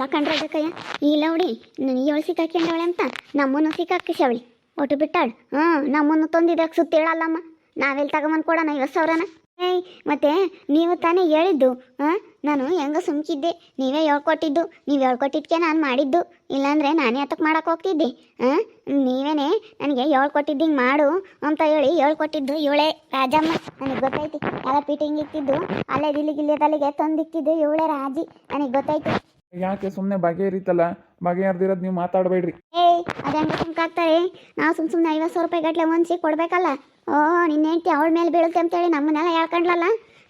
ಅಲ್ಲ ಕಂಡ್ರೆ ಕಯ್ಯ ಇಲ್ಲ ಹುಡಿ ನನಗೆ ಸಿಕ್ಕಾಕೊಂಡವಳೆ ಅಂತ ನಮ್ಮನ್ನು ಸಿಕ್ಕಾಕಿಸವಳಿ ಒಟ್ಟು ಬಿಟ್ಟಾಳು. ಹ್ಞೂ, ನಮ್ಮನ್ನು ತಂದಿದ್ದಕ್ಕೆ ಸುತ್ತೇಳಲ್ಲಮ್ಮ? ನಾವೆಲ್ಲಿ ತಗೊಂಬಂದು ಕೊಡೋಣ ಐವತ್ತು ಸಾವಿರನ? ಏಯ್, ಮತ್ತೆ ನೀವು ತಾನೇ ಹೇಳಿದ್ದು, ಹಾಂ? ನಾನು ಹೆಂಗ ಸುಮ್ಕಿದ್ದೆ. ನೀವೇ ಹೇಳ್ಕೊಟ್ಟಿದ್ದು, ನೀವು ಹೇಳ್ಕೊಟ್ಟಿದ್ಕೆ ನಾನು ಮಾಡಿದ್ದು. ಇಲ್ಲಾಂದ್ರೆ ನಾನೇ ಹತ್ತಕ್ಕೆ ಮಾಡಕ್ಕೆ ಹೋಗ್ತಿದ್ದೆ, ಹಾಂ? ನೀವೇನೇ ನನಗೆ ಹೇಳ್ಕೊಟ್ಟಿದ್ದು ಹಿಂಗೆ ಮಾಡು ಅಂತ ಹೇಳಿ ಹೇಳ್ಕೊಟ್ಟಿದ್ದು ಇವಳೆ ರಾಜಮ್ಮ. ನನಗೆ ಗೊತ್ತೈತಿ ಎಲ್ಲ ಪೀಟಿಂಗ್ ಇಟ್ಟಿದ್ದು ಅಲ್ಲೇ ದಿಲ್ಲಿ ತಲೆಗೆ ತಂದಿಕ್ತಿದ್ದು ಇವಳೆ ರಾಜಿ. ನನಗೆ ಗೊತ್ತೈತಿ ಯಾಕೆ ಸುಮ್ಮನೆ ಬಗೆಹರಿತಲ್ಲ ಬಗೆಹರ್ದಿರೋದು ನೀವು ಮಾತಾಡಬೇಡ್ರಿ. ಏಯ್ ಅದಂಗೆ ಸುಮ್ಕಾಗ್ತಾರೆ. ನಾವು ಸುಮ್ ಸುಮ್ಮನೆ ಐವತ್ತು ಸಾವಿರ ರೂಪಾಯಿ ಗಟ್ಲೆ ಹೊಂದಿಸಿ ಕೊಡ್ಬೇಕಲ್ಲ. ಓ, ನಿನ್ನ ಹೆಂಡತಿ ಅವಳ ಮೇಲೆ ಬೀಳುತ್ತೆ ಅಂತೇಳಿ ನಮ್ಮನ್ನೆಲ್ಲ ಹೇಳ್ಕೊಂಡ್ಲಲ್ಲ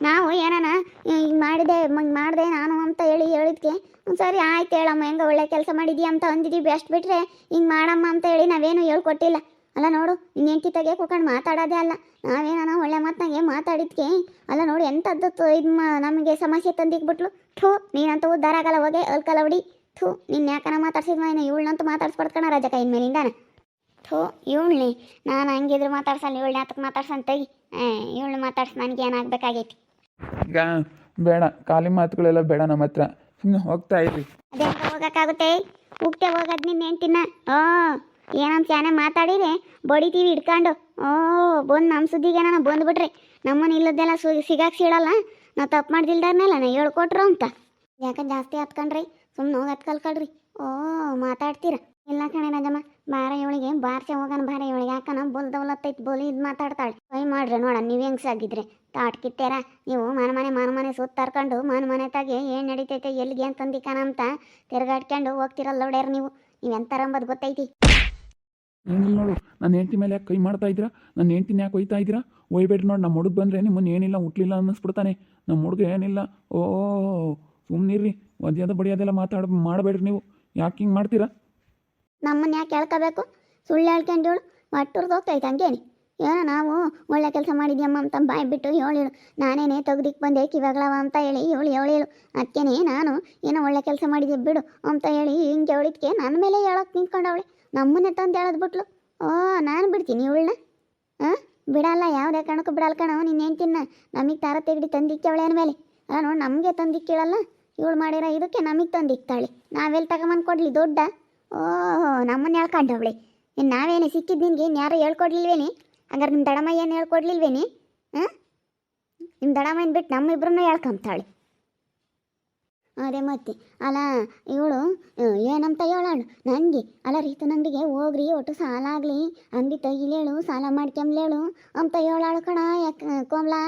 ನಾವು ಏನಾನ ಹಿಂಗೆ ಮಾಡಿದೆ ಮಾಡಿದೆ ನಾನು ಅಂತ ಹೇಳಿ ಹೇಳಿದ್ಕೆ. ಸರಿ ಆಯ್ತು ಹೇಳಮ್ಮ, ಹೆಂಗೆ ಒಳ್ಳೆ ಕೆಲಸ ಮಾಡಿದ್ಯಾ ಅಂತ ಅಂದಿದ್ದೀವಿ ಬೆಸ್ಟ್ ಬಿಟ್ರೆ ಹಿಂಗೆ ಮಾಡಮ್ಮ ಅಂತ ಹೇಳಿ ನಾವೇನು ಹೇಳ್ಕೊಟ್ಟಿಲ್ಲ. ಅಲ್ಲ ನೋಡು, ನಿನ್ನ ಹೆಂಡತಿ ತೆಗೆ ಕೂಕೊಂಡು ಮಾತಾಡೋದೇ ಅಲ್ಲ. ನಾವೇನಾನ ಒಳ್ಳೆ ಮಾತನಾಗೆ ಮಾತಾಡಿದ್ಕೆ. ಅಲ್ಲ ನೋಡು, ಎಂಥದ್ದು ಇದು ನಮಗೆ ಸಮಸ್ಯೆ ತಂದಿಕ್ಬಿಟ್ಲು ಥೂ ನೀನಂತೂ ಉದ್ದಾರ ಆಗಲ್ಲ ಹೋಗೆ ಅಲ್ಕಲ್ಲ ಹೊಡಿ. ಥೂ ನಿನ್ನ ಯಾಕನ ಮಾತಾಡ್ಸಿದ್ವ ಇನ್ನು ಇವಳನ್ನಂತೂ ಮಾತಾಡ್ಸ್ಬಿಡ್ಕಣ ರಾಜ ಕೈನ ಮೇಲಿಂದಾನ? ಥೂ ಇವಳ್ನಿ ನಾನು ಹಂಗಿದ್ರೆ ಮಾತಾಡ್ಸಲ್ಲ ಇವಳನ್ನ ಯಾತಕ್ಕೆ ಮಾತಾಡ್ಸಂತ ತೆಗಿ ಇವಳು ಮಾತಾಡ್ಸಿ ನನಗೆ ಏನಾಗಬೇಕಾಗೈತಿ ಈಗ ಬೇಡ ಖಾಲಿ ಮಾತುಗಳೆಲ್ಲ ಬೇಡ ನಮ್ಮ ಹತ್ರ. ಸುಮ್ಮನೆ ಹೋಗ್ತಾ ಇರ್ರಿ ಅದೇ ಹೋಗೋಕ್ಕಾಗುತ್ತೆ? ಉಗ್ತೆ ಹೋಗೋದು ನಿನ್ನ ಹೆಂಡ್ತಿನ ಓ ಏನಂತ ಚಾನೆ ಮಾತಾಡಿರಿ ಬಡಿತೀವಿ ಹಿಡ್ಕೊಂಡು. ಓ ಬಂದು ನಮ್ಮ ಸುದ್ದಿಗೆ ನಾನು ಬಂದ್ಬಿಟ್ರಿ. ನಮ್ಮನ್ನ ಇಲ್ಲದೆಲ್ಲ ಸು ನಾವು ತಪ್ಪು ಮಾಡ್ದಿಲ್ದಾರ್ನಲ್ಲ ನಾ ಹೇಳ್ಕೊಟ್ರು ಅಂತ. ಯಾಕೆ ಜಾಸ್ತಿ ಹತ್ಕೊಂಡ್ರಿ ಸುಮ್ಮನೆ ಹೋಗಿ ಹತ್ಕಲ್ಕಳ್ರಿ ಓ, ಮಾತಾಡ್ತೀರ? ಇಲ್ಲ ಕಣೆ ನಜಮ್ಮ, ಬಾರ ಇವಳಿಗೆ, ಬಾರ್ಸೆ ಹೋಗೋಣ ಬಾರ ಇವಳಿಗೆ. ಯಾಕನ ಬೋಲ್ ದೌಲತ್ತೈತೆ, ಬೋಲಿ ಇದು ಮಾತಾಡ್ತಾಳೆ. ಕೈ ಮಾಡ್ರಿ ನೋಡ, ನೀವು ಹೆಂಗ್ ಸಾಗಿದ್ರೆ? ತಾಟ್ ಕಿತ್ತೇರ ನೀವು ಮನೆ ಮನೆ ಮನೆ ಮನೆ ಸುತ್ತ ತರ್ಕೊಂಡು ಮನೆ ಮನೆ ತಾಗೆ ಏನು ನಡೀತೈತೆ, ಎಲ್ಲಿಗೆ ಅಂತಂದಿಕಾನ ಅಂತ ತಿರ್ಗಾಡ್ಕೊಂಡು ಹೋಗ್ತಿರಲ್ಲ ನೋಡ್ಯಾರ ನೀವು. ನೀವು ಎಂತಾರಂಬದು ಗೊತ್ತೈತಿ? ಏನಿಲ್ಲ ನೋಡು. ನನ್ನ ಹೆಂಡತಿ ಮೇಲೆ ಯಾಕೆ ಕೈ ಮಾಡ್ತಾ ಇದ್ದೀರಾ? ನನ್ನ ಹೆಂಡ್ತಿನ ಯಾಕೆ ಒಯ್ತಾ ಇದ್ದೀರಾ? ಒಯ್ಬೇಡ್ರಿ ನೋಡಿ, ನಮ್ಮ ಹುಡುಗ ಬಂದರೆ ನಿಮ್ಮನ್ನು ಏನಿಲ್ಲ, ಹುಟ್ಲಿಲ್ಲ ಅನ್ನಿಸ್ಬಿಡ್ತಾನೆ. ನಮ್ಮ ಹುಡುಗ ಏನಿಲ್ಲ. ಓ ಸುಮ್ಮನಿರ್ರಿ ಒದ್ಯದ ಬಡಿಯೋದೆಲ್ಲ ಮಾತಾಡ, ಮಾಡಬೇಡ್ರಿ ನೀವು. ಯಾಕೆ ಹಿಂಗೆ ಮಾಡ್ತೀರಾ? ನಮ್ಮನ್ನ ಯಾಕೆ ಹೇಳ್ಕೋಬೇಕು ಸುಳ್ಳು ಹೇಳ್ಕೊಂಡು ಒಟ್ಟುರ್ದು ಹೋಗ್ತೈತೆ ಹಂಗೇನಿ. ಏನೋ ನಾವು ಒಳ್ಳೆ ಕೆಲಸ ಮಾಡಿದ್ಯಮ್ಮ ಅಂತ ಬಾಯ್ ಬಿಟ್ಟು ಹೇಳಿಳು ನಾನೇನೇ ತೆಗ್ದಿಕ್ಕೆ ಬಂದೆ ಕಿವಾಗ್ಲವ ಅಂತ ಹೇಳಿ ಇವಳು ಹೇಳಿಳು ಅದಕ್ಕೇನೆ ನಾನು ಏನೋ ಒಳ್ಳೆ ಕೆಲಸ ಮಾಡಿದ್ದೆ ಬಿಡು ಅಂತ ಹೇಳಿ ಹಿಂಗೆ ಹೇಳಿದ್ಕೆ ನನ್ನ ಮೇಲೆ ಹೇಳೋಕೆ ನಿಂತ್ಕೊಂಡವಳೆ. ನಮ್ಮನ್ನೇ ತಂದು ಹೇಳೋದು ಬಿಟ್ಲು? ಓ, ನಾನು ಬಿಡ್ತೀನಿ ಇವಳನ್ನ ಹಾಂ ಬಿಡಲ್ಲ, ಯಾವುದೇ ಕಾರಣಕ್ಕೂ ಬಿಡಲ್ಲ ಕಣ, ನೀನು ಏನು ತಿನ್ನ ನಮಗೆ ತಾರ ತೆಗಡಿ ತಂದಿಕ್ಕೆ ಅವಳೆ ಮೇಲೆ. ಅಲ್ಲ ನೋಡಿ, ನಮಗೆ ತಂದಿಕ್ಕೇಳಲ್ಲ? ಇವಳು ಮಾಡಿರೋ ಇದಕ್ಕೆ ನಮಗೆ ತಂದಿಕ್ತಾಳೆ. ನಾವೆಲ್ಲಿ ತಗೊಂಬಂದು ಕೊಡ್ಲಿ, ದೊಡ್ಡ? ಓಹೋ ನಮ್ಮನ್ನ ಹೇಳ್ಕೊಂಡವಳೆ ಇನ್ನು ನಾವೇನೆ ಸಿಕ್ಕಿದ್ದು ನಿನಗೆ ಇನ್ನು ಯಾರು ಹೇಳ್ಕೊಡ್ಲಿಲ್ವೇನಿ? ಹಂಗಾರೆ ನಿಮ್ಮ ದಡಮ್ಮ ಏನು ಹೇಳ್ಕೊಡ್ಲಿಲ್ವೇನಿ? ಹಾಂ ನಿಮ್ಮ ದಡಮಯ್ಯನ ಬಿಟ್ಟು ನಮ್ಮಿಬ್ರನ್ನೂ ಹೇಳ್ಕೊಂತಾಳೆ ಅದೇ ಮತ್ತೆ. ಅಲ್ಲ, ಇವಳು ಏನಂತ ಹೇಳಾಳು? ನನಗೆ ಅಲ್ಲ ರೀತನ ಅಂಗಡಿಗೆ ಹೋಗ್ರಿ, ಒಟ್ಟು ಸಾಲ ಆಗಲಿ. ಅಂಗಡಿ ತೆಗಿಲೇಳು ಸಾಲ ಮಾಡ್ಕೊಂಬ್ಲೇಳು ಅಂತ ಹೇಳಾಳು ಕಣ, ಯಾಕೆ, ಕೋಮ್ಲಾ?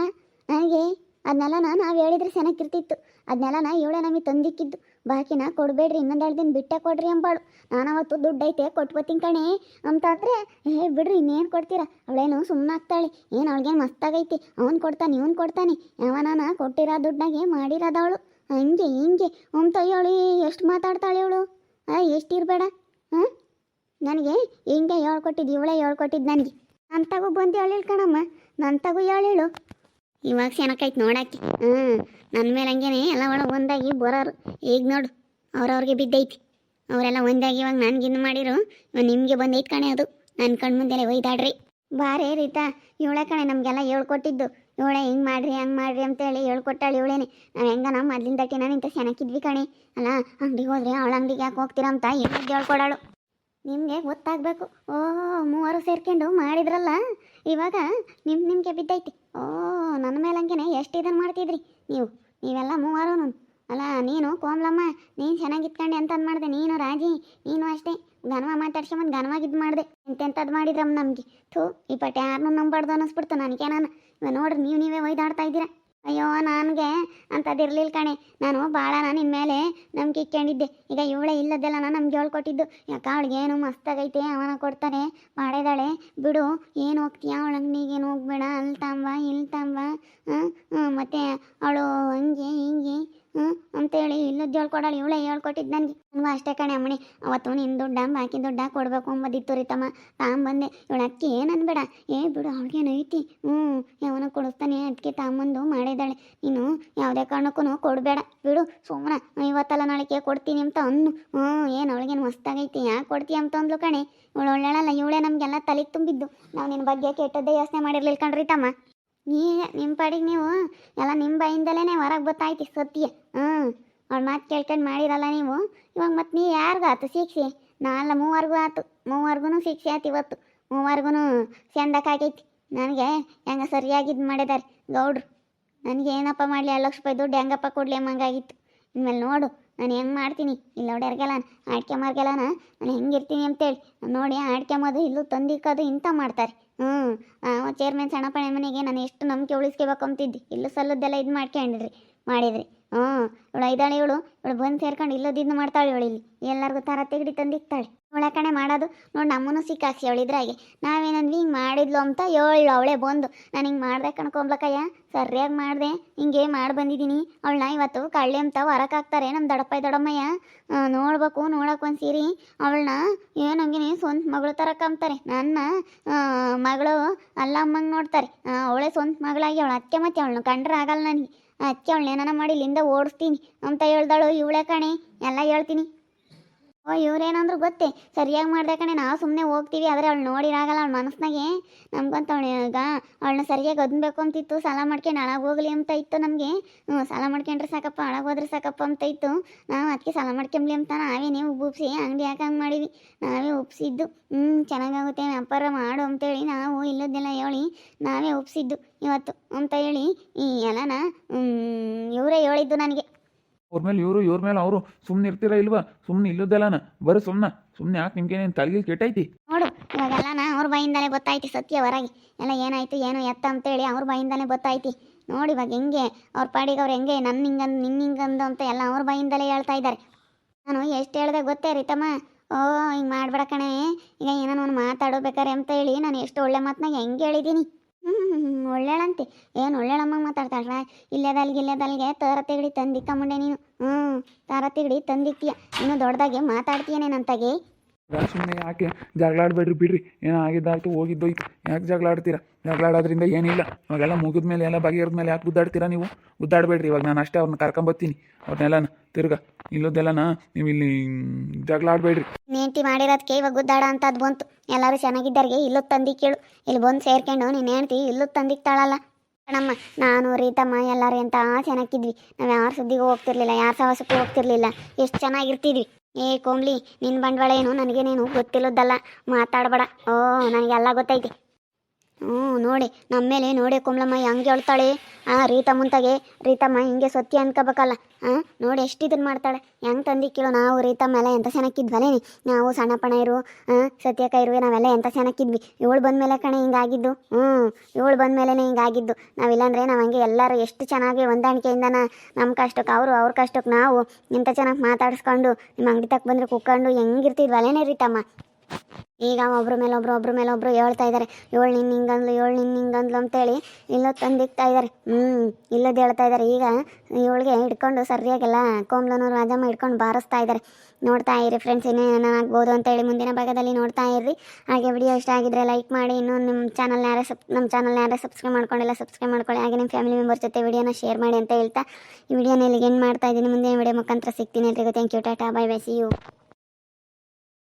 ನನಗೆ ಅದನ್ನೆಲ್ಲ ನಾವು ಹೇಳಿದ್ರೆ ಚೆನ್ನಾಗಿರ್ತಿತ್ತು ಅದನ್ನೆಲ್ಲ ಇವಳೇ ನಮಗೆ ತಂದಿಕ್ಕಿದ್ದು. ಬಾಕಿನ ಕೊಡಬೇಡ್ರಿ ಇನ್ನೊಂದೆರಡು ದಿನ ಬಿಟ್ಟೆ ಕೊಡ್ರಿ ಅಂಬಾಳು. ನಾನು ಅವತ್ತು ದುಡ್ಡು ಐತೆ ಕೊಟ್ಬತ್ತೀನಿ ಕಣೆ ಅಂತ ಅಂದ್ರೆ ಏ, ಬಿಡ್ರಿ, ಇನ್ನೇನು ಕೊಡ್ತೀರಾ? ಅವಳೇನು ಸುಮ್ಮನೆ ಆಗ್ತಾಳೆ ಏನು ಅವಳಿಗೇನು ಮಸ್ತಾಗೈತಿ? ಅವ್ನು ಕೊಡ್ತಾನೆ, ಇವನು ಕೊಡ್ತಾನೆ. ಯಾವನಾನ ಕೊಟ್ಟಿರೋ ದುಡ್ಡಾಗೆ ಮಾಡಿರೋದವಳು ಹಂಗೆ, ಹಿಂಗೆ ಅಂತ ಹೇಳಿ ಎಷ್ಟು ಮಾತಾಡ್ತಾಳೆ ಇವಳು? ಎಷ್ಟು ಇರಬೇಡ ಹಾಂ ನನಗೆ ಹಿಂಗೆ ಹೇಳ್ಕೊಟ್ಟಿದ್ದು ಇವಳೇ ಹೇಳ್ಕೊಟ್ಟಿದ್ದು ನನಗೆ. ಅಂತಾಗೂ ಬಂದು ಹೇಳಿಳು ಕಣಮ್ಮ. ನನ್ನ ತಗೋ ಹೇಳಿಳು ಇವಾಗ ಚೆನ್ನಾಗೈತೆ ನೋಡಾಕಿ. ಹ್ಞೂ ನನ್ನ ಮೇಲೆ ಹಂಗೇನೆ ಎಲ್ಲ ಒಳಗೆ ಒಂದಾಗಿ ಬರೋರು. ಈಗ ನೋಡು, ಅವ್ರವ್ರಿಗೆ ಬಿದ್ದೈತಿ. ಅವರೆಲ್ಲ ಒಂದಾಗಿ ಇವಾಗ ನನಗಿನ್ನು ಮಾಡಿರು ಇವಾಗ ನಿಮಗೆ ಬಂದೈತೆ ಕಣೆ ಅದು. ನನ್ನ ಕಣ್ಣು ಮುಂದೆಲೆ ಒಯ್ದಾಡ್ರಿ. ಬಾರೇ ರೀತಾ, ಇವಳೆ ಕಣೆ ನಮಗೆಲ್ಲ ಹೇಳ್ಕೊಟ್ಟಿದ್ದು. ಇವಳೆ ಹಿಂಗೆ ಮಾಡ್ರಿ, ಹಂಗೆ ಮಾಡ್ರಿ ಅಂತೇಳಿ ಹೇಳ್ಕೊಟ್ಟಾಳೆ ಇವಳೇನೆ. ನಾವು ಹೆಂಗ ನಮ್ಮ ಮೊದ್ಲಿನ ದಟ್ಟಿ ನಾನು ಇಂಥ ಚೆನ್ನಾಗಿದ್ವಿ ಕಣೆ. ಅಲ್ಲ, ಅಂಗಡಿಗೆ ಹೋದ್ರೆ ಅವಳ ಅಂಗಡಿಗೆ ಯಾಕೆ ಹೋಗ್ತೀರಾ ಅಂತ ಏನಕ್ಕೆ ಹೇಳ್ಕೊಡಾಳು. ನಿಮಗೆ ಗೊತ್ತಾಗಬೇಕು. ಓ ಮೂವರು ಸೇರ್ಕೊಂಡು ಮಾಡಿದ್ರಲ್ಲ. ಇವಾಗ ನಿಮ್ಮ ನಿಮಗೆ ಬಿದ್ದೈತಿ. ಓ ನನ್ನ ಮೇಲೆ ಹಂಗೇನೆ ಎಷ್ಟು ಇದನ್ನು ಮಾಡ್ತಿದ್ರಿ? ನೀವು, ನೀವೆಲ್ಲ ಮೂವರು ಅಲ್ಲ, ನೀನು, ಕೋಮ್ಲಮ್ಮ, ನೀನು ಚೆನ್ನಾಗಿ ಅಂತ ಅಂತಂದು ಮಾಡಿದೆ ನೀನು ರಾಜಿ, ನೀನು ಅಷ್ಟೇ. ಘನವ ಮಾತಾಡ್ಸ್ಕೊಂಬಂದು ಘನವಾಗಿ ಇದು ಮಾಡಿದೆ. ಎಂತೆಂಥದ್ದು ಮಾಡಿದ್ರಮ್ಮ ನಮಗೆ? ಥೂ, ಈ ಪಟ್ಟೆ ಯಾರನ್ನೂ ನಂಬಾರ್ದು ಅನ್ನಿಸ್ಬಿಡ್ತು ನನಗೆ ನಾನು. ಇವಾಗ ನೋಡ್ರಿ, ನೀವು ನೀವೇ ಒಯ್ದಾಡ್ತಾ ಇದ್ದೀರಾ. ಅಯ್ಯೋ, ನನಗೆ ಅಂತದಿರ್ಲಿಲ್ಲ ಕಣೆ. ನಾನು ಭಾಳ ನಿಮ್ಮ ಮೇಲೆ ನಂಬಿಕೆ ಇಟ್ಕೊಂಡಿದ್ದೆ. ಈಗ ಇವಳೇ ಇಲ್ಲದೆಲ್ಲ ನಾನು ನಮ್ಗೆ ಹೇಳ್ಕೊಟ್ಟಿದ್ದು. ಯಾಕೆ ಅವಳಿಗೆ ಏನು ಮಸ್ತಾಗೈತೆ, ಅವನ ಕೊಡ್ತಾನೆ ಮಾಡಿದಾಳೆ ಬಿಡು, ಏನು ಹೋಗ್ತೀಯ? ಅವಳ ಅಂಗಡಿಗೇನು ಹೋಗ್ಬೇಡ? ಅಲ್ಲಿ ತಾಂಬ ಇಲ್ಲಿ ತಾಂಬ. ಮತ್ತು ಅವಳು ಹಂಗೆ, ಹಿಂಗೆ. ಹ್ಞೂ ಅಂತೇಳಿ ಇಲ್ಲದ್ದು ಹೇಳ್ಕೊಡಲ್ಲ ಇವಳೆ ಹೇಳ್ಕೊಟ್ಟಿದ್ದು ನನಗೆ ನನಗೂ ಅಷ್ಟೇ ಕಣೆ ಅಮ್ಮಣಿ. ಅವತ್ತು ನಿನ್ನ ದುಡ್ಡ ಬಾಕಿ ದುಡ್ಡ ಕೊಡಬೇಕು ಅಂಬದಿತ್ತು ರೀತಮ್ಮ. ತಾಂಬಂದೆ ಇವಳು ಅಕ್ಕಿ ಏನನ್ಬೇಡ ಏ, ಬಿಡು, ಅವ್ಳಿಗೇನು ಐತಿ? ಹ್ಞೂ ಯಾವನ ಕೊಡಿಸ್ತಾನೆ ಅದಕ್ಕೆ ತಾಂಬಂದು ಮಾಡಿದಾಳೆ ನೀನು ಯಾವುದೇ ಕಾರಣಕ್ಕೂ ಕೊಡಬೇಡ. ಬಿಡು ಸುಮ್ಮನೆ ಇವತ್ತಲ್ಲ ನಾಳೆಗೆ ಕೊಡ್ತೀನಿ ಅಂತ ಅನ್ನು ಹ್ಞೂ ಏನು ಅವಳಿಗೇನು ಮಸ್ತಾಗೈತಿ? ಯಾಕೆ ಕೊಡ್ತೀಯ ಅಂತ ಅಂದ್ಲು ಕಣೆ. ಇವಳು ಒಳ್ಳೆಳಲ್ಲ, ಇವಳೇ ನಮಗೆಲ್ಲ ತಲೆಗೆ ತುಂಬಿದ್ದು. ನಾವು ನಿನ್ನ ಬಗ್ಗೆ ಕೆಟ್ಟದ್ದೇ ಯೋಚನೆ ಮಾಡಿರ್ಲಿಲ್ಲ ಕಣ್ರಿ ತಮ್ಮ ನೀ ನಿಮ್ಮ ಪಾಡಿಗೆ ನೀವು ಎಲ್ಲ ನಿಮ್ಮ ಬಾಯಿಂದಲೇ ಹೊರಗೆ ಗೊತ್ತಾಯ್ತು ಸತ್ಯ ಹ್ಞೂ ಅವ್ಳ ಮಾತು ಕೇಳ್ಕೊಂಡು ಮಾಡಿರಲ್ಲ ನೀವು? ಇವಾಗ ಮತ್ತೆ ನೀ ಯಾರಿಗಾತು ಶಿಕ್ಷೆ? ನಾಲ್ಲ ಮೂವರ್ಗೂ ಆತು. ಮೂವರ್ಗೂ ಶಿಕ್ಷೆ ಆಯ್ತು ಇವತ್ತು. ಮೂವರ್ಗೂ ಆಗೈತಿ. ನನಗೆ ಹೆಂಗ ಸರಿಯಾಗಿದ್ದು ಮಾಡಿದ್ದಾರೆ ಗೌಡ್ರು. ನನಗೆ ಏನಪ್ಪ ಮಾಡಲಿ ಎರಡು ಲಕ್ಷ ರೂಪಾಯಿ ದುಡ್ಡು ಹೆಂಗಪ್ಪ ಕೊಡಲಿ ಹಂಗಾಗಿತ್ತು. ಇನ್ಮೇಲೆ ನೋಡು. ನಾನು ಹೆಂಗೆ ಮಾಡ್ತೀನಿ? ಇಲ್ಲ ಹೊಡ್ಯಾರ್ಗೆಲ್ಲ ಆಡ್ಕೆ ಮಾರ್ಗೆಲ್ಲನ ನಾನು ಹೆಂಗಿರ್ತೀನಿ ಅಂತೇಳಿ. ನೋಡಿ ಆಡ್ಕೆಂಬೋದು ಇಲ್ಲೂ ತಂದಿಕ್ಕದು ಇಂಥ ಮಾಡ್ತಾರೆ. ಹ್ಞೂ ಚೇರ್ಮನ್ ಸಣ್ಣಪ್ಪನ ಮನೆಗೆ ನಾನು ಎಷ್ಟು ನಂಬಿಕೆ ಉಳಿಸ್ಕೋಬೇಕು ಅಂತಿದ್ದೆ. ಇಲ್ಲೂ ಸಲ್ಲದ್ದೆಲ್ಲ ಇದು ಮಾಡ್ಕೊಂಡಿರಿ, ಮಾಡಿದ್ರಿ. ಹ್ಞೂ ಇವಳು ಐದಾಳೆ ಇವಳು ಇವಳು ಬಂದು ಸೇರ್ಕೊಂಡು ಇಲ್ಲೋದಿದ್ದು ಮಾಡ್ತಾಳೆ ಇವಳು ಇಲ್ಲಿ. ಎಲ್ಲರಿಗೂ ತರ ತೆಗಡಿ ತಂದಿಕ್ತಾಳೆ. ಇವಳ ಕಣೆ ಮಾಡೋದು ನೋಡಿ ನಮ್ಮನ್ನು ಸಿಕ್ಕಾಕ್ಸಿ ಅವಳು ಇದ್ರಾಗೆ. ನಾವೇನಂದ್ವಿ ಹಿಂಗೆ ಮಾಡಿದ್ಲು ಅಂತ ಹೇಳು ಅವಳೇ ಬಂದು. ನಾನು ಹಿಂಗೆ ಮಾಡ್ದೆ ಕಣ್ಕೊಂಬ್ಲಕ್ಕಯ್ಯ ಸರಿಯಾಗಿ ಮಾಡಿದೆ. ಹಿಂಗೆ ಮಾಡಿ ಬಂದಿದ್ದೀನಿ. ನಾ ಇವತ್ತು ಕಳ್ಳಿ ಅಂತ ಹೊರಕ್ಕೆ ಹಾಕ್ತಾರೆ ನಮ್ಮ ದಡಪ್ಪ ದೊಡ್ಡಮ್ಮಯ್ಯ ನೋಡ್ಬೇಕು ನೋಡಕ್ಕೆ ಒಂದು ಸೀರೆ ಅವಳನ್ನ ಏನಂಗಿನಿ ಸ್ವಂತ ಮಗಳು ಥರ ಕಂಬ್ತಾರೆ ನನ್ನ ಮಗಳು ಮಗಳು ಅಲ್ಲಮ್ಮಂಗೆ ನೋಡ್ತಾರೆ. ಅವಳೇ ಸ್ವಂತ ಮಗಳಾಗಿ ಅವಳು ಅತ್ತೆ ಮತ್ತೆ ಅವಳನ್ನ ಕಂಡ್ರೆ ಆಗಲ್ಲ ನನಗೆ. ಅಚ್ಚೆ ಅವಳನ್ನ ಏನಾನ ಮಾಡಿ ಇಲ್ಲಿಂದ ಓಡಿಸ್ತೀನಿ. ಅಂತ ಹೇಳ್ದಾಳು, ಇವಳೆ ಕಣೆ, ಎಲ್ಲ ಹೇಳ್ತೀನಿ. ಓ, ಇವ್ರೇನಂದ್ರು ಗೊತ್ತೇ, ಸರಿಯಾಗಿ ಮಾಡ್ದೆ ಕಣೆ, ನಾವು ಸುಮ್ಮನೆ ಹೋಗ್ತೀವಿ, ಆದರೆ ಅವಳು ನೋಡಿರಾಗಲ್ಲ ಅವಳ ಮನಸ್ಸಿನಾಗೆ ನಮ್ಗಂತ ಅವಳು ಈಗ ಅವಳನ್ನ ಸರಿಯಾಗಿ ಒದ್ಬೇಕು ಅಂತಿತ್ತು, ಸಾಲ ಮಾಡ್ಕೊಂಡು ಹಾಳಾಗಿ ಹೋಗ್ಲಿ ಅಂತ ಇತ್ತು ನಮಗೆ. ಹ್ಞೂ ಸಾಲ ಮಾಡ್ಕೊಂಡ್ರೆ ಸಾಕಪ್ಪ, ಹಾಳಾಗಿ ಹೋದ್ರೆ ಸಾಕಪ್ಪ ಅಂತ ಇತ್ತು. ನಾವು ಅದಕ್ಕೆ ಸಾಲ ಮಾಡ್ಕೊಂಬ್ಲಿ ಅಂತ ನಾವೇನೇ ಉಬ್ಬಿಸಿ ಅಂಗಡಿ ಯಾಕಂಗೆ ಮಾಡಿವಿ? ನಾವೇ ಉಪ್ಸಿದ್ದು ಹ್ಞೂ ಚೆನ್ನಾಗಾಗುತ್ತೆ, ವ್ಯಾಪಾರ ಮಾಡು ಅಂತೇಳಿ ನಾವು ಇಲ್ಲದೆಲ್ಲ ಹೇಳಿ, ನಾವೇ ಉಪ್ಸಿದ್ದು ಇವತ್ತು ಅಂತ ಹೇಳಿ, ಈ ಎಲ್ಲನ ಇವರೇ ಹೇಳಿದ್ದು ನನಗೆ. ಅವ್ರ ಮೇಲೆ ಇವರು, ಇವ್ರ ಮೇಲೆ ಅವರು ಸುಮ್ಮನೆ ಇರ್ತೀರಾ ಇಲ್ವಾ? ಸುಮ್ಮನೆ ಇಲ್ಲದೆಲ್ಲನ? ಬರ ಸುಮ್ಮನೆ ಸುಮ್ಮನೆ ಯಾಕೆ ನಿಮ್ಗೇನೇನು ತಲೆಗೆ ಕೆಟ್ಟೈತಿ? ನೋಡು ಇವಾಗೆಲ್ಲ ನಾ ಅವ್ರ ಬಾಯಿಂದಲೇ ಗೊತ್ತಾಯ್ತಿ ಸತ್ಯ ಹೊರಗೆ ಎಲ್ಲ ಏನಾಯ್ತು, ಏನು ಎತ್ತ ಅಂತೇಳಿ ಅವ್ರ ಬಾಯಿಂದಲೇ ಗೊತ್ತಾಯ್ತಿ. ನೋಡಿ ಇವಾಗ ಹೆಂಗೆ ಅವ್ರ ಪಾಡಿಗೆ ಅವ್ರು ಹೆಂಗೆ ನನ್ನ ಹಿಂಗಂದು ನಿನ್ನ ಹಿಂಗಂದು ಅಂತ ಎಲ್ಲ ಅವ್ರ ಬಾಯಿಂದಲೇ ಹೇಳ್ತಾ ಇದ್ದಾರೆ. ನಾನು ಎಷ್ಟು ಹೇಳ್ದೆ ಗೊತ್ತೇ ರೀತಮ್ಮ? ಓ, ಹಿಂಗೆ ಮಾಡ್ಬೇಡ ಕಣೆ. ಈಗ ಏನೋ ಒಂದು ಮಾತಾಡೋಬೇಕಾರೆ ಅಂತ ಹೇಳಿ ನಾನು ಎಷ್ಟು ಒಳ್ಳೆ ಮಾತನಾಗ ಹೆಂಗೆ ಹೇಳಿದ್ದೀನಿ ಒಳ್ಳೆಳಂತೆ. ಏನು ಒಳ್ಳೆಳಮ್ಮ ಮಾತಾಡ್ತಾಳ್ರ ಇಲ್ಲೇದಲ್ಗೆ ಇಲ್ಲೇದಲ್ಗೆ ತರ ತಿಗಡಿ ತಂದಿಕ್ಕಂಬಂಡೆ ನೀನು. ಹ್ಞೂ ತರ ತಿಗಡಿ ತಂದಿಕ್ತೀಯ ಇನ್ನು ದೊಡ್ಡದಾಗೆ ಮಾತಾಡ್ತೀಯನೇನಂತಾಗೆ ಸುಮ್ಮನೆ ಯಾಕೆ ಜಗಳಾಡ್ಬೇಡ್ರಿ ಬಿಡ್ರಿ. ಏನೋ ಆಗಿದ್ದಾಯ್ತು, ಹೋಗಿದ್ದೋಯ್ತು. ಯಾಕೆ ಜಗಳ ಆಡ್ತೀರಾ ಜಗಳ ಆಡೋದ್ರಿಂದ ಏನಿಲ್ಲ. ಇವಾಗೆಲ್ಲ ಮುಗಿದ ಮೇಲೆ ಎಲ್ಲ ಬಗೆಹರಿದ ಮೇಲೆ ಯಾಕೆ ಗುದ್ದಾಡ್ತೀರಾ ನೀವು? ಗುದ್ದಾಡಬೇಡ್ರಿ ಇವಾಗ ನಾನು ಅಷ್ಟೇ ಅವ್ರನ್ನ ಕರ್ಕೊಂಬತ್ತೀನಿ ಅವ್ರನ್ನೆಲ್ಲನ ತಿರ್ಗ ಇಲ್ಲದೆಲ್ಲನ ನೀವು ಇಲ್ಲಿ ಜಗಳ ಆಡಬೇಡ್ರಿ ನೇಂಟಿ ಮಾಡಿರೋದಕ್ಕೆ ಇವಾಗ ಗುದ್ದಾಡ ಅಂತ ಅದು ಬಂತು. ಎಲ್ಲರೂ ಚೆನ್ನಾಗಿದ್ದಾರಿಗೆ ಇಲ್ಲೂ ತಂದಿ ಕೇಳು. ಇಲ್ಲಿ ಬಂದು ಸೇರ್ಕೊಂಡು ನೀನು ಹೇಳ್ತಿ ಇಲ್ಲೂ ತಂದಿಕ್ತಾಳಲ್ಲ ಅಣ್ಣಮ್ಮ ನಾನು, ರೀತಮ್ಮ ಎಲ್ಲರೂ ಎಂತ ಚೆನ್ನಾಗಿದ್ವಿ ನಾವು ಯಾರ ಸುದ್ದಿಗೂ ಹೋಗ್ತಿರ್ಲಿಲ್ಲ, ಯಾರ ಸಹವಾಸಕ್ಕೂ ಹೋಗ್ತಿರ್ಲಿಲ್ಲ. ಎಷ್ಟು ಚೆನ್ನಾಗಿರ್ತಿದ್ವಿ. ಏ ಕೋಮ್ಲಿ ನಿನ್ನ ಬಂಡವಾಳ ಏನು? ನನಗೇನೇನು ಗೊತ್ತಿಲ್ಲದಲ್ಲ ಮಾತಾಡಬೇಡ. ಓ, ನನಗೆಲ್ಲ ಗೊತ್ತೈತಿ. ಹ್ಞೂ, ನೋಡಿ ನಮ್ಮ ಮೇಲೆ ನೋಡಿ ಕುಂಬ್ಳಮ್ಮ, ಹೆಂಗೆ ಹೇಳ್ತಾಳೆ? ಆ ರೀತಮ್ಮಂತಾಗೆ ರೀತಮ್ಮ, ಹಿಂಗೆ ಸತ್ಯ ಅನ್ಕೋಬೇಕಲ್ಲ. ಹಾಂ ನೋಡಿ ಎಷ್ಟು ಇದನ್ನು ಮಾಡ್ತಾಳೆ. ಹೆಂಗೆ ತಂದಿಕ್ಕಿಳು ನಾವು ರೀತಮ್ಮ ಎಲ್ಲ ಎಂತ ಚೆನ್ನಾಗಿದ್ವಲೇ ನಾವು ಸಣ್ಣ ಪಣ ಇರು ಹಾಂ ಸತ್ಯಕ್ಕ ಇರುವೆ, ನಾವೆಲ್ಲ ಎಂತ ಚೆನ್ನಾಗಿದ್ವಿ ಇವಳು ಬಂದಮೇಲೆ ಕಣೆ ಹಿಂಗಾಗಿದ್ದು. ಹ್ಞೂ, ಇವಳು ಬಂದಮೇಲೆ ಹಿಂಗಾಗಿದ್ದು. ನಾವಿಲ್ಲಾಂದ್ರೆ ನಾವು ಹಂಗೆ ಎಲ್ಲರೂ ಎಷ್ಟು ಚೆನ್ನಾಗಿ ಹೊಂದಾಣಿಕೆಯಿಂದ ನಮ್ಮ ಕಷ್ಟಕ್ಕೆ ಅವರು ಅವ್ರ ಕಷ್ಟಕ್ಕೆ ನಾವು ಇಂಥ ಚೆನ್ನಾಗಿ ಮಾತಾಡಿಸ್ಕೊಂಡು, ನಿಮ್ಮ ಅಂಗಡಿ ತಕ್ಕ ಬಂದರೆ ಕುಕ್ಕೊಂಡು ಹೆಂಗಿರ್ತಿದ್ವಲೇನೇ ರೀತಮ್ಮ? ಈಗ ಒಬ್ರ ಮೇಲೆ ಒಬ್ರು, ಒಬ್ರ ಮೇಲೆ ಒಬ್ರು ಹೇಳ್ತಾ ಇದ್ದಾರೆ ಏಳು ನಿನ್ನ ಹಿಂಗಂದ್ಲು, ಏಳು ನಿನ್ನ ಹಿಂಗಂದ್ಲು ಅಂತೇಳಿ ಇಲ್ಲೋ ತಂದಿಕ್ತಾ ಇದ್ದಾರೆ ಹ್ಞೂ ಇಲ್ಲದ ಹೇಳ್ತಾ ಇದ್ದಾರೆ ಈಗ ಇವಳಿಗೆ ಹಿಡ್ಕೊಂಡು ಸರಿಯಾಗೆಲ್ಲ ಕೋಮ್ಲನೂರು ರಾಜಮ್ಮ ಹಿಡ್ಕೊಂಡು ಬಾರಿಸ್ತಾ ಇದ್ದಾರೆ ನೋಡ್ತಾ ಇರಿ ಫ್ರೆಂಡ್ಸ್ ಇನ್ನೇನು ಆಗ್ಬೋದು ಅಂತೇಳಿ ಮುಂದಿನ ಭಾಗದಲ್ಲಿ ನೋಡ್ತಾ ಇರ್ರಿ. ಹಾಗೆ ವಿಡಿಯೋ ಇಷ್ಟ ಆಗಿದ್ರೆ ಲೈಕ್ ಮಾಡಿ. ಇನ್ನೂ ನಿಮ್ಮ ಚಾನಲ್ನ ಯಾರೇ ಸಬ್ ನಮ್ಮ ಚಾನಲ್ನ ಯಾರೇ ಸಬ್ಸ್ಕ್ರೈಬ್ ಮಾಡ್ಕೊಂಡಿಲ್ಲ ಸಬ್ಸ್ಕ್ರೈಬ್ ಮಾಡ್ಕೊಳ್ಳಿ. ಹಾಗೆ ನಿಮ್ಮ ಫ್ಯಾಮಿಲಿ ಮೆಂಬರ್ ಜೊತೆ ವಿಡಿಯೋನ ಶೇರ್ ಮಾಡಿ ಅಂತ ಹೇಳ್ತಾ ಈ ವಿಡಿಯೋನ ಇಲ್ಲಿಗೆ ಏನು ಮಾಡ್ತಾ ಇದ್ದೀನಿ. ಮುಂದಿನ ವಿಡಿಯೋ ಮುಖಾಂತರ ಸಿಗ್ತೀನಿ ಎಲ್ರಿಗೂ. Thank you Tata bye bye see you